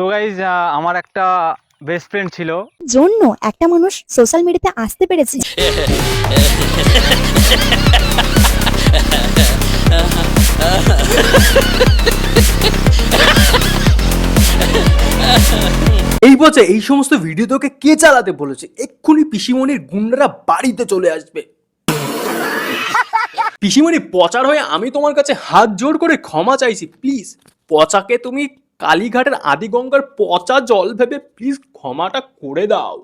So guys আমার একটা best friend ছিল। জন্য একটা মানুষ সোশ্যাল মিডিয়াতে আসতে পেরেছে। এই বছর এই সমস্ত ভিডিও তোকে কে চালাতে বলেছে? এক্ষুনি পিসিমণির গুন্ডারা বাড়িতে চলে আসবে। পিসিমণি পচার হয়ে আমি তোমার কাছে হাত জোর করে ক্ষমা চাইছি। প্লিজ পচাকে তুমি কালীঘাটের আদিগঙ্গার পচা জল ভেবে প্লিজ ক্ষমাটা করে দাও।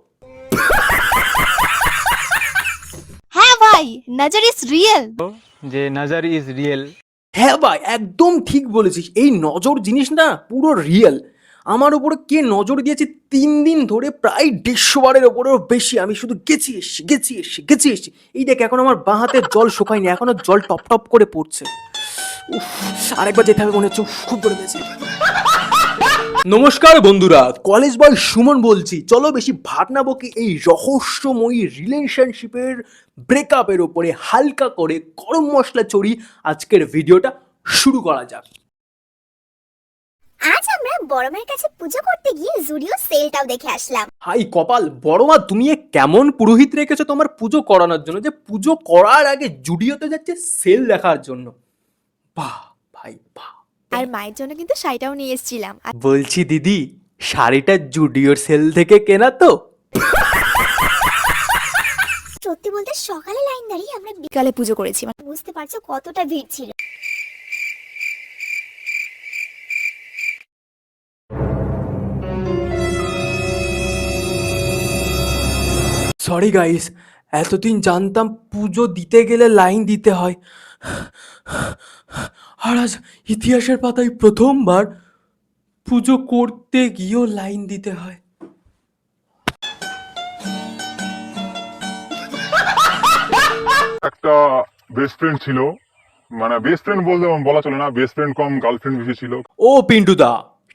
হ্যাঁ ভাই নজর ইজ রিয়েল যে নজর ইজ রিয়েল হ্যাঁ ভাই একদম ঠিক বলেছিস। এই নজর জিনিস না পুরো রিয়েল আমার উপরে কে নজর দিয়েছে তিন দিন ধরে প্রায় দেড়শো বারের ওপরেও বেশি। আমি শুধু গেছি এসছি গেছি এসছি গেছি এসছি। এই দেখ এখন আমার বাঁ হাতের জল শুকায়নি এখনও জল টপ টপ করে পড়ছে। উফ আরেকবার যেতে হবে মনে হচ্ছে খুব ধরে গেছে নমস্কার বন্ধুরা। কলেজ বয় সুমন বলছি। চলো বেশি ভাট না বকি এই রহস্যময়ী রিলেশনশিপের ব্রেকআপের ওপরে হালকা করে গরম মশলা চড়ি আজকের ভিডিওটা শুরু করা যাক। আজ আমরা বড় মায়ের কাছে পুজো করতে গিয়ে জুডিও সেলটাও দেখে আসলাম। হাই কপাল বড় মা তুমি এ কেমন পুরোহিত রেখেছো তোমার পুজো করানোর জন্য যে পুজো করার আগে জুডিওতে যাচ্ছে সেল দেখার জন্য। বাহ ভাই বাহ। আর মায়ের জন্য কিন্তু শাড়িটাও নিয়ে এসেছিলাম। আর বলছি দিদি শাড়িটা জুডিওর সেল থেকে কেনা তো। সত্যি বলতে সকালে লাইন দাঁড়িয়ে আমরা বিকালে পুজো করেছি। মানে বুঝতে পারছ কতটা ভিড় ছিল। সরি গাইস এতদিন জানতাম পুজো দিতে গেলে লাইন দিতে হয়। আর আজ ইতিহাসের পাতায় প্রথমবার পুজো করতে গিয়েও লাইন দিতে হয়। একটা বেস্ট ফ্রেন্ড ছিল। মানে বেস্ট ফ্রেন্ড বলতে বলা চলে না বেস্ট ফ্রেন্ড কম গার্লফ্রেন্ড বেশি ছিল। ও পিন্টুদা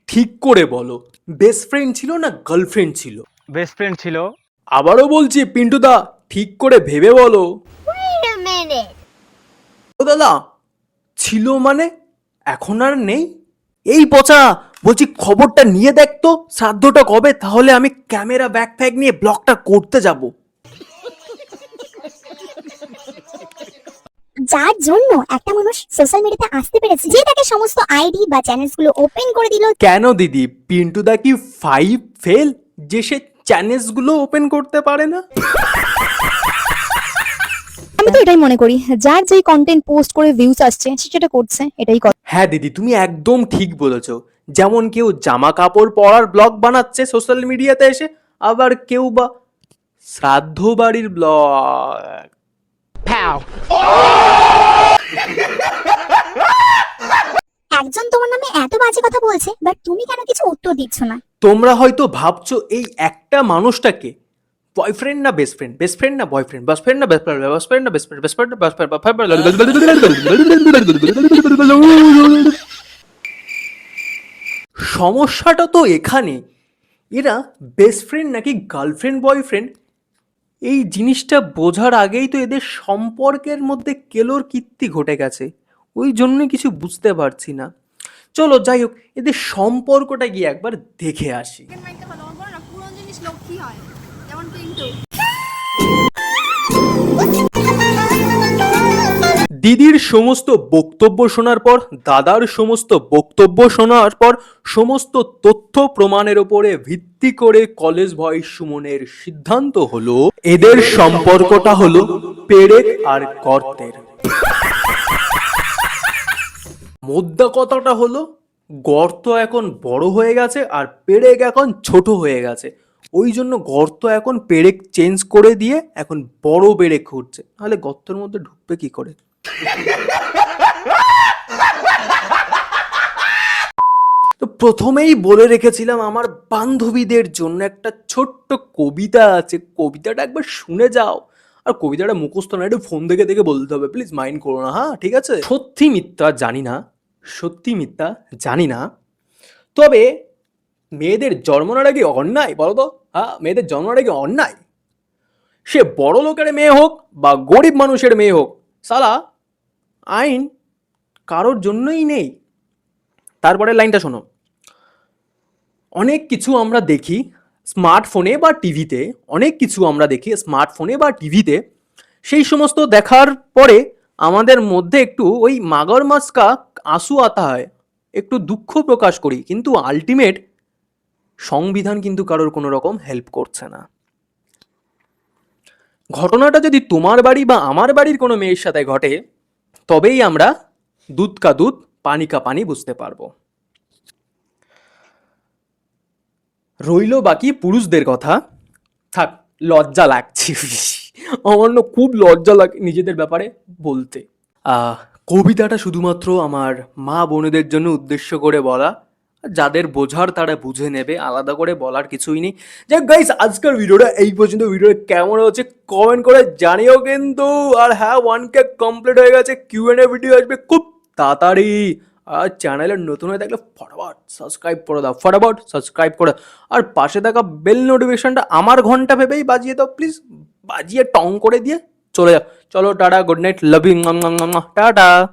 ঠিক করে বলো বেস্ট ফ্রেন্ড ছিল না গার্লফ্রেন্ড ছিল? বেস্ট ফ্রেন্ড ছিল। আবারও বলছি পিন্টুদা ঠিক করে ভেবে বলো। ও দাদা ছিল মানে? এখন আর নেই? এই পচা বলছি খবরটা নিয়ে দেখ তো শ্রাদ্ধটা কবে? তাহলে আমি ক্যামেরা ব্যাগ ফ্যাগ নিয়ে ব্লগটা করতে যাব। যার জন্য একটা মানুষ সোশ্যাল মিডিয়াতে আসতে পেরেছে যে তাকে সমস্ত আইডি বা চ্যানেলসগুলো ওপেন করে দিল। কেন দিদি? পিন্টু দা কি ফাইভ ফেল যে সে চ্যানেলসগুলো ওপেন করতে পারে না? আমি তো এটাই মনে করি যার যেই কন্টেন্ট পোস্ট করে ভিউজ আসছে সে সেটা করছে এটাই কথা হ্যাঁ দিদি তুমি একদম ঠিক বলেছ। যেমন কেউ জামা কাপড় পরার ব্লগ বানাচ্ছে সোশ্যাল মিডিয়াতে এসে আবার কেউ বা শ্রাদ্ধ বাড়ির ব্লগ একজন তোমার নামে এত বাজে কথা বলছে বাট তুমি কেন কিছু উত্তর দিচ্ছ না? তোমরা হয়তো ভাবছ এই একটা মানুষটাকে বয়ফ্রেন্ড না বেস্ট ফ্রেন্ড বেস্ট ফ্রেন্ড না বয়ফ্রেন্ড বেস্ট ফ্রেন্ড না বেস্ট ফ্রেন্ড বেস্ট ফ্রেন্ড না বেস্ট ফ্রেন্ড বেস্ট ফ্রেন্ড না বেস্ট ফ্রেন্ড সমস্যাটা তো এখানে এরা বেস্ট ফ্রেন্ড নাকি গার্লফ্রেন্ড বয়ফ্রেন্ড এই জিনিসটা বোঝার আগেই তো এদের সম্পর্কের মধ্যে কেলোর কীর্তি ঘটে গেছে ওই জন্যই কিছু বুঝতে পারছি না চলো যাই হোক এদের সম্পর্কটা গিয়ে একবার দেখে আসি হয় দিদির সমস্ত বক্তব্য শোনার পর, দাদার সমস্ত বক্তব্য শোনার পর, সমস্ত তথ্য প্রমাণের উপরে ভিত্তি করে কলেজ ভয় সুমনের সিদ্ধান্ত হলো, এদের সম্পর্কটা হলো পেরেক আর গর্তের মোদ্দা কথাটা হলো, গর্ত এখন বড় হয়ে গেছে আর পেরেক এখন ছোট হয়ে গেছে। ওই জন্য গর্ত এখন পেরেক চেঞ্জ করে দিয়ে এখন বড় পেরেক ঘুরছে তাহলে গর্তের মধ্যে ঢুকবে কি করে? তো প্রথমেই বলে রেখেছিলাম আমার বান্ধবীদের জন্য একটা ছোট্ট কবিতা আছে। কবিতাটা একবার শুনে যাও। আর কবিতাটা মুখস্থ না, একটু ফোন দেখে দেখে বলতে হবে। প্লিজ মাইন্ড করো না হ্যাঁ ঠিক আছে? সত্যি মিথ্যা জানি না, সত্যি মিথ্যা জানি না। তবে মেয়েদের জন্ম নেওয়াটা কি অন্যায়, বলো তো। হ্যাঁ মেয়েদের জন্ম নেওয়াটা কি অন্যায়? সে বড় লোকের মেয়ে হোক বা গরিব মানুষের মেয়ে হোক, সালা, আইন কারোর জন্যই নেই। তারপরে লাইনটা শোনো। অনেক কিছু আমরা দেখি স্মার্টফোনে বা টিভিতে, অনেক কিছু আমরা দেখি স্মার্টফোনে বা টিভিতে। সেই সমস্ত দেখার পরে আমাদের মধ্যে একটু ওই মাগর মাস্কা আঁসু আতা হয়, একটু দুঃখ প্রকাশ করি। কিন্তু আলটিমেট সংবিধান কিন্তু কারোর কোনো রকম হেল্প করছে না। ঘটনাটা যদি তোমার বাড়ি বা আমার বাড়ির কোনো মেয়ের সাথে ঘটে, তবেই আমরা দুধ কা দুধ, পানি কা পানি বুঝতে পারব। রইল বাকি পুরুষদের কথা। থাক, লজ্জা লাগছে আমার না খুব লজ্জা লাগে, নিজেদের ব্যাপারে বলতে। কবিতাটা শুধুমাত্র আমার মা বোনেদের জন্য উদ্দেশ্য করে বলা। যাদের বোঝার তারা বুঝে নেবে, আলাদা করে বলার কিছুই নেই। যাই গাইস আজকের ভিডিওটা এই পর্যন্ত। ভিডিওটা কেমন হচ্ছে কমেন্ট করে জানিও কিন্তু। আর হ্যাঁ ওয়ান কে কমপ্লিট হয়ে গেছে। কিউ এন এ ভিডিও আসবে খুব তাড়াতাড়ি। আর চ্যানেলের নতুন হয়ে থাকলে ফটাফট সাবস্ক্রাইব করে দাও, ফটাফট সাবস্ক্রাইব করে আর পাশে থাকা বেল নোটিফিকেশনটা আমার ঘণ্টা ভেবেই বাজিয়ে দাও প্লিজ বাজিয়ে টং করে দিয়ে চলে যাও। চলো, tata good night love you tata.